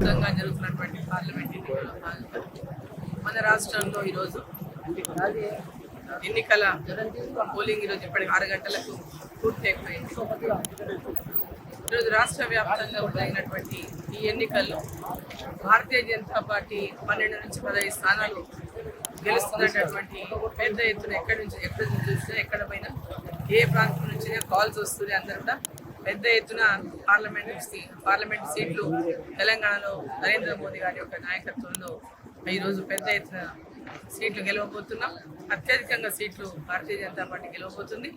వ్యాప్తంగా జరుగుతున్నటువంటి పార్లమెంట్ ఎన్నికల్లో భాగంగా మన రాష్ట్రంలో ఈరోజు ఎన్నికల పోలింగ్ ఈరోజు ఇప్పటికి ఆరు గంటలకు పూర్తి అయిపోయింది. ఈరోజు రాష్ట్ర వ్యాప్తంగా జరిగినటువంటి ఈ ఎన్నికల్లో భారతీయ జనతా పార్టీ పన్నెండు నుంచి పదహైదు స్థానాలు గెలుస్తున్నటువంటి పెద్ద ఎత్తున ఎక్కడి నుంచి ఎక్కడి నుంచి చూసినా ఎక్కడ పోయినా ఏ ప్రాంతం నుంచి కాల్స్ వస్తున్నాయి అందరూ కూడా పెద్ద ఎత్తున పార్లమెంట్ పార్లమెంట్ సీట్లు తెలంగాణలో నరేంద్ర మోదీ గారి యొక్క నాయకత్వంలో ఈరోజు పెద్ద ఎత్తున సీట్లు గెలవబోతున్నాం. అత్యధికంగా సీట్లు భారతీయ జనతా పార్టీ గెలవబోతుంది.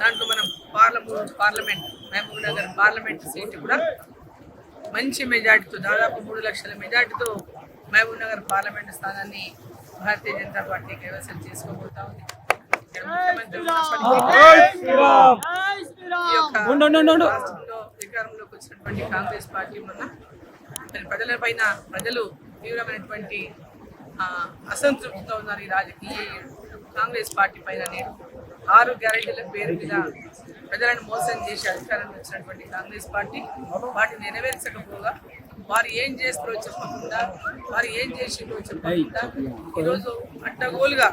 దాంట్లో మనం parliament parliament Mahbubnagar parliament seat కూడా మంచి మెజార్టీతో దాదాపు మూడు లక్షల మెజార్టీతో మహబూబ్ నగర్ పార్లమెంట్ స్థానాన్ని భారతీయ జనతా పార్టీ కైవసం చేసుకోబోతా ఉంది. ముఖ్యమంత్రి ఈ యొక్క రాష్ట్రంలో అధికారంలోకి వచ్చినటువంటి కాంగ్రెస్ పార్టీ మొన్న ప్రజల పైన ప్రజలు తీవ్రమైనటువంటి ఆ, అసంతృప్తితో ఉన్నారు ఈ రాజకీయ కాంగ్రెస్ పార్టీ పైన నేడు ఆరు గ్యారెంటీల పేరు మీద ప్రజలను మోసం చేసి అధికారంలో వచ్చినటువంటి కాంగ్రెస్ పార్టీ వాటిని నెరవేర్చకపోగా వారు ఏం చేస్తారో చెప్పకుండా వారు ఏం చేసిందో చెప్పకుండా ఈరోజు అడ్డగోలుగా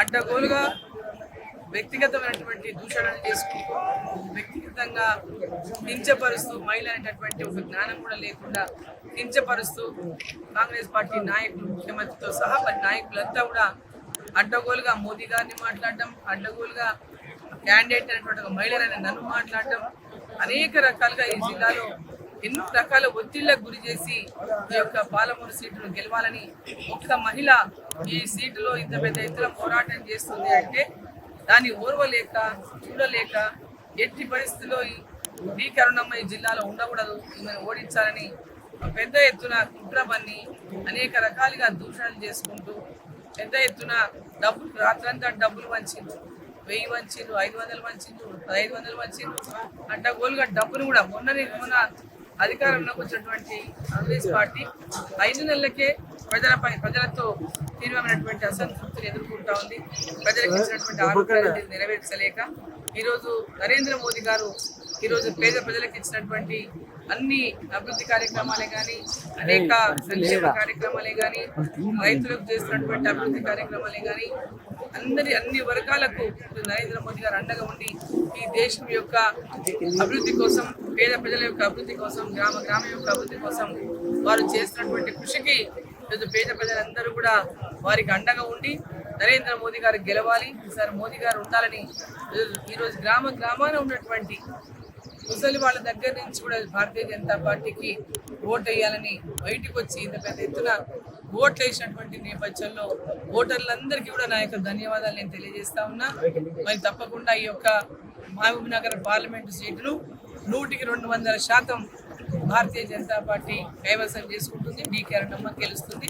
అడ్డగోలుగా వ్యక్తిగతమైనటువంటి దూషణలు చేసుకుంటూ వ్యక్తిగతంగా కించపరుస్తూ మహిళ అనేటటువంటి ఒక జ్ఞానం కూడా లేకుండా కించపరుస్తూ కాంగ్రెస్ పార్టీ నాయకులు ముఖ్యమంత్రితో సహా మరి నాయకులంతా కూడా అడ్డగోలుగా మోదీ గారిని మాట్లాడడం అడ్డగోలుగా క్యాండిడేట్ అనేటువంటి ఒక మహిళలైన నన్ను మాట్లాడడం అనేక రకాలుగా ఈ జిల్లాలో ఎన్నో రకాల ఒత్తిళ్ళకు గురి చేసి ఈ యొక్క పాలమూరు సీటును గెలవాలని ఒక్క మహిళ ఈ సీటులో ఇంత పెద్ద ఎత్తున పోరాటం చేస్తుంది అంటే దాన్ని ఓర్వలేక చూడలేక ఎట్టి పరిస్థితుల్లో ఈ కరుణమ్మ ఈ జిల్లాలో ఉండకూడదు ఈమెను ఓడించాలని పెద్ద ఎత్తున కుట్ర పన్ని అనేక రకాలుగా దూషణలు చేసుకుంటూ పెద్ద ఎత్తున డబ్బులు రాత్రంతా డబ్బులు వంచిండ్రు వెయ్యి వంచిండ్రు ఐదు వందలు వంచిండ్రు పదహైదు వందలు వంచిండ్రు గోలుగా డబ్బులు కూడా మొన్ననే మొన్న అధికారంలోకి వచ్చినటువంటి కాంగ్రెస్ పార్టీ ఐదు నెలలకే ప్రజలపై ప్రజలతో తీవ్రమైనటువంటి అసంతృప్తిని ఎదుర్కొంటా ఉంది. ప్రజలకు ఇచ్చినటువంటి ఆరోగ్యాన్ని నెరవేర్చలేక ఈరోజు నరేంద్ర మోదీ గారు ఈరోజు పేద ప్రజలకు ఇచ్చినటువంటి అన్ని అభివృద్ధి కార్యక్రమాలే కానీ అనేక సంక్షేమ కార్యక్రమాలే కానీ రైతులకు చేస్తున్నటువంటి అభివృద్ధి కార్యక్రమాలే కానీ అందరి అన్ని వర్గాలకు నరేంద్ర మోడీ గారు అండగా ఉండి ఈ దేశం యొక్క అభివృద్ధి కోసం పేద ప్రజల యొక్క అభివృద్ధి కోసం గ్రామ గ్రామం యొక్క అభివృద్ధి కోసం వారు చేస్తున్నటువంటి కృషికి ఈరోజు పేద ప్రజలందరూ కూడా వారికి అండగా ఉండి నరేంద్ర మోదీ గారు గెలవాలి ఈసారి మోదీ గారు ఉండాలని ఈరోజు గ్రామ గ్రామాన ఉన్నటువంటి ముసలి వాళ్ళ దగ్గర నుంచి కూడా భారతీయ జనతా పార్టీకి ఓటు వేయాలని బయటకు వచ్చి ఇంత పెద్ద ఎత్తున ఓట్లు వేసినటువంటి నేపథ్యంలో ఓటర్లందరికీ కూడా నా యొక్క ధన్యవాదాలు నేను తెలియజేస్తా ఉన్నా. మరి తప్పకుండా ఈ యొక్క మహబూబ్ నగర్ పార్లమెంటు సీటును నూటికి రెండు వందల శాతం భారతీయ జనతా పార్టీ కైవసం చేసుకుంటుంది. డీకే అన్నమ్మ గెలుస్తుంది.